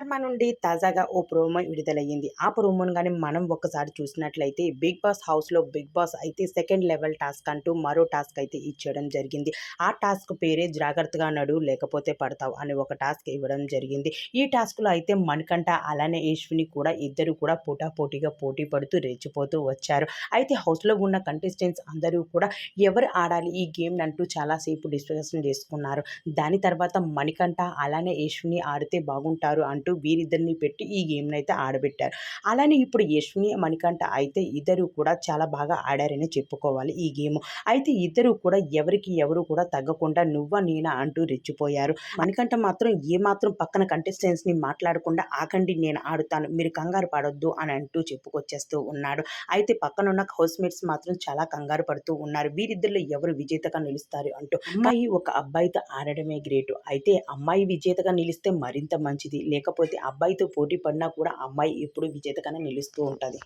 ధర్మ నుండి తాజాగా ఓ ప్రోమో విడుదలయ్యింది. ఆ ప్రోమోను కానీ మనం ఒక్కసారి చూసినట్లయితే బిగ్ బాస్ హౌస్లో బిగ్ బాస్ అయితే సెకండ్ లెవెల్ టాస్క్ అంటూ మరో టాస్క్ అయితే ఇచ్చేయడం జరిగింది. ఆ టాస్క్ పేరే జాగ్రత్తగా నడు లేకపోతే పడతావు అని ఒక టాస్క్ ఇవ్వడం జరిగింది. ఈ టాస్క్లో అయితే మణికంఠ అలానే ఈశ్విని కూడా ఇద్దరు కూడా పోటాపోటీగా పోటీ పడుతూ రెచ్చిపోతూ వచ్చారు. అయితే హౌస్లో ఉన్న కంటెస్టెంట్స్ అందరూ కూడా ఎవరు ఆడాలి ఈ గేమ్ అంటూ చాలాసేపు డిస్కషన్ చేసుకున్నారు. దాని తర్వాత మణికంఠ అలానే ఈశ్విని ఆడితే బాగుంటారు అంటూ వీరిద్దరిని పెట్టి ఈ గేమ్ని అయితే ఆడబెట్టారు. అలానే ఇప్పుడు యశ్విని మణికంఠ అయితే ఇద్దరు కూడా చాలా బాగా ఆడారని చెప్పుకోవాలి ఈ గేమ్. అయితే ఇద్దరు కూడా ఎవరికి ఎవరు కూడా తగ్గకుండా నువ్వ నేనా అంటూ రెచ్చిపోయారు. మణికంఠ మాత్రం ఏమాత్రం పక్కన కంటెస్టెంట్స్ని మాట్లాడకుండా ఆకండి నేను ఆడుతాను మీరు కంగారు పడొద్దు అని అంటూ చెప్పుకొచ్చేస్తూ ఉన్నాడు. అయితే పక్కనున్న హౌస్ మేట్స్ మాత్రం చాలా కంగారు పడుతూ ఉన్నారు. వీరిద్దరిలో ఎవరు విజేతగా నిలుస్తారు అంటూ. అమ్మాయి ఒక అబ్బాయితో ఆడడమే గ్రేట్. అయితే అమ్మాయి విజేతగా నిలిస్తే మరింత మంచిది. లేకపోతే అబ్బాయితో పోటీ పడినా కూడా అమ్మాయి ఎప్పుడు విజేతగానే నిలుస్తూ ఉంటుంది.